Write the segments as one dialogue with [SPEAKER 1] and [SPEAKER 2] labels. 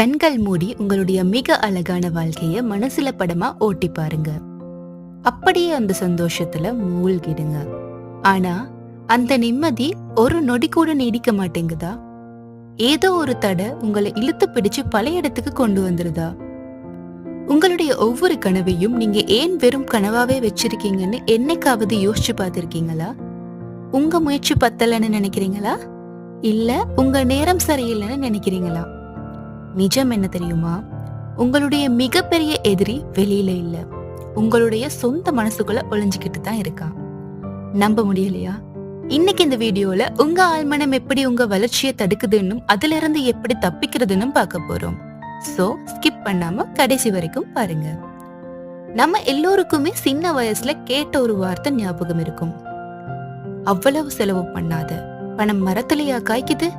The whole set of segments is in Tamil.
[SPEAKER 1] கண்கள் மூடி உங்களுடைய மிக அழகான வாழ்க்கையை மனசுல படமா ஓட்டி பாருங்க. அப்படியே அந்த சந்தோஷத்துல மூழ்கிடுங்க. ஆனா அந்த நிம்மதி ஒரு நொடி கூட நீடிக்க மாட்டேங்குதா? ஏதோ ஒரு தடை உங்களை இழுத்து பிடிச்சு பழைய இடத்துக்கு கொண்டு வந்துருதா? உங்களுடைய ஒவ்வொரு கனவையும் நீங்க ஏன் வெறும் கனவாவே வச்சிருக்கீங்கன்னு என்னைக்காவது யோசிச்சு பார்த்திருக்கீங்களா? உங்க முயற்சி பத்தலன்னு நினைக்கிறீங்களா? இல்ல உங்க நேரம் சரியில்லைன்னு நினைக்கிறீங்களா? நிஜம் என்ன தெரியுமா? உங்களுடைய மிகப்பெரிய எதிரி வெளியில இல்ல. உங்களுடைய சொந்த மனசுக்குள்ள ஒளிஞ்சுக்கிட்டு தான் இருக்கான் நம்ப முடியலையா? இன்னைக்கு இந்த வீடியோல உங்க ஆழ்மனம் எப்படி உங்க வளர்ச்சியை தடுக்குதுன்னு அதுல இருந்து எப்படி தப்பிக்கிறதுன்னு பார்க்க போறோம். சோ ஸ்கிப் பண்ணாம கடைசி வரைக்கும் பாருங்க. நம்ம எல்லோருக்குமே சின்ன வயசுல கேட்ட ஒரு வார்த்தை ஞாபகம் இருக்கும். அவ்வளவு செலவு பண்ணாத. பணம் மரத்துலயா காய்க்குது?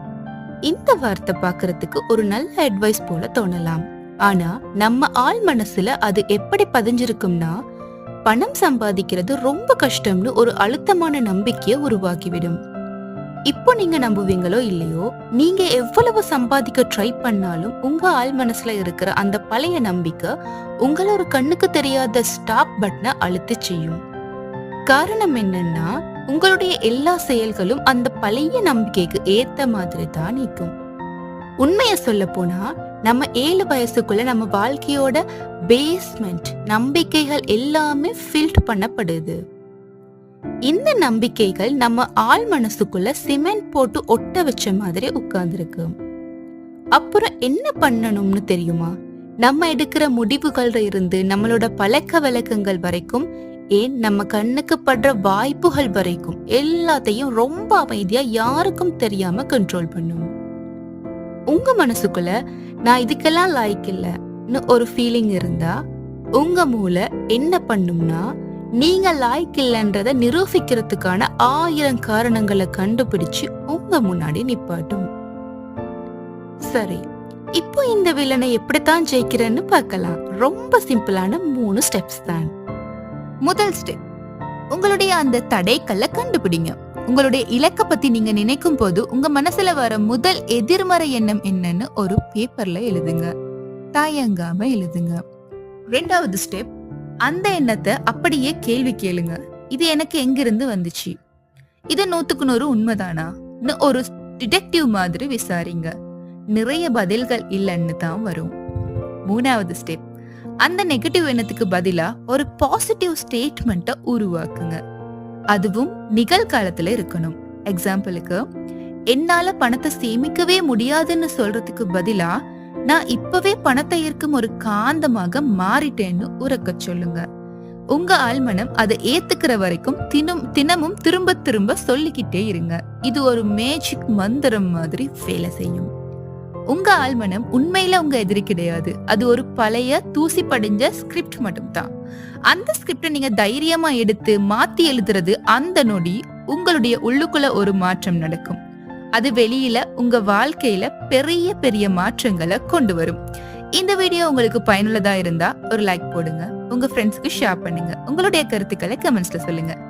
[SPEAKER 1] இந்த வார்த்தை பாக்குறதுக்கு ஒரு நல்ல அட்வைஸ் போல தோணலாம். ஆனா நம்ம ஆள் மனசுல அது எப்படி பதிஞ்சிருக்கும்னா பணம் சம்பாதிக்கிறது ரொம்ப கஷ்டம்னு ஒரு அழுத்தமான நம்பிக்கையை உருவாக்கிவிடும். இப்போ நீங்க நம்புவீங்களோ இல்லையோ நீங்க எவ்வளவு சம்பாதிக்க ட்ரை பண்ணாலும் உங்க ஆள் மனசுல இருக்கிற அந்த பழைய நம்பிக்கை உங்களோட ஒரு கண்ணுக்கு தெரியாத ஸ்டாப் பட்டனை அழுத்து செய்யும். காரணம் என்னன்னா உங்களுடைய எல்லா செயல்களும் அந்த பழைய நம்பிக்கைக்கு ஏத்த மாதிரி தான் நிற்கும் உண்மைய சொல்ல போனா நம்ம ஏழு வயசுக்குள்ள நம்ம வாழ்க்கையோட பேஸ்மெண்ட் நம்பிக்கைகள் எல்லாமே ஃபில்ட் பண்ணப்படுது. இந்த நம்பிக்கைகள் நம்ம ஆள் மனசுக்குள்ள சிமெண்ட் போட்டு ஒட்ட வச்ச மாதிரி உட்கார்ந்துருக்கு. அப்புறம் என்ன பண்ணணும்னு தெரியுமா? நம்ம எடுக்கிற முடிவுகள்ல இருந்து நம்மளோட பழக்க வழக்கங்கள் வரைக்கும் ஏன் நம்ம கண்ணுக்கு படுற வாய்ப்புகள் வரைக்கும் எல்லாத்தையும் ரொம்ப அமைதியா யாருக்கும் தெரியாம கண்ட்ரோல் பண்ணும். உங்க மனசுக்குள்ள நான் இதுக்கெல்லாம் லாய்க் இல்லைன்னு ஒரு ஃபீலிங் இருந்தா உங்க மூளை என்ன பண்ணும்னா நீங்க லாய்க் இல்லைன்றத நிரூபிக்கிறதுக்கான ஆயிரம் காரணங்களை கண்டுபிடிச்சு உங்க முன்னாடி நிப்பாட்டும். சரி இப்போ இந்த வில்லனை எப்படித்தான் ஜெயிக்கிறேன்னு பார்க்கலாம். ரொம்ப சிம்பிளான மூணு ஸ்டெப்ஸ் தான். முதல் ஸ்டெப் உங்களுடைய அந்த தடைக்கல்ல கண்டுபிடிங்க. உங்களுடைய இலக்க பத்தி நீங்க நினைக்கும் போது உங்க மனசுல வர முதல் எதிர்மறை எண்ணம் என்னன்னு ஒரு பேப்பர்ல எழுதுங்க. தயங்காம எழுதுங்க. ரெண்டாவது ஸ்டெப் அந்த எண்ணத்தை அப்படியே கேள்வி கேளுங்க. இது எனக்கு எங்கிருந்து வந்துச்சு? இது நூத்துக்கு நூறு உண்மைதானா? ஒரு டிடெக்டிவ் மாதிரி விசாரிங்க. நிறைய பதில்கள் இல்லைன்னு தான் வரும். மூணாவது ஸ்டெப் அந்த நெகட்டிவ் எண்ணத்துக்கு பதிலா ஒரு பாசிட்டிவ் ஸ்டேட்மெண்ட்டை உருவாக்குங்க. அதுவும் நிகழ்காலத்துல இருக்கணும். எக்ஸாம்பிளுக்கு என்னால பணத்தை சேமிக்கவே முடியாதுன்னு சொல்றதுக்கு பதிலா நான் இப்பவே பணத்தை ஈர்க்கும் ஒரு காந்தமாக மாறிட்டேன்னு உறக்க சொல்லுங்க. உங்க ஆழ்மனம் அதை ஏத்துக்கிற வரைக்கும் தினம் தினமும் திரும்ப திரும்ப சொல்லிக்கிட்டே இருங்க. இது ஒரு மேஜிக் மந்திரம் மாதிரி வேலை செய்யும். உங்க ஆழ்மனம் உண்மையில உங்க எதிரி கிடையாது. அது ஒரு பழைய தூசி படிஞ்ச ஸ்கிரிப்ட் மட்டும்தான். அந்த ஸ்கிரிப்டை நீங்க தைரியமா எடுத்து மாத்தி எழுதுறது அந்த நொடி உங்களுடைய உள்ளுக்குள்ள ஒரு மாற்றம் நடக்கும். அது வெளியில உங்க வாழ்க்கையில பெரிய பெரிய மாற்றங்களை கொண்டு வரும். இந்த வீடியோ உங்களுக்கு பயனுள்ளதா இருந்தா ஒரு லைக் போடுங்க. உங்க ஃப்ரெண்ட்ஸ்க்கு ஷேர் பண்ணுங்க. உங்களுடைய கருத்துக்களை கமெண்ட்ஸ்ல சொல்லுங்க.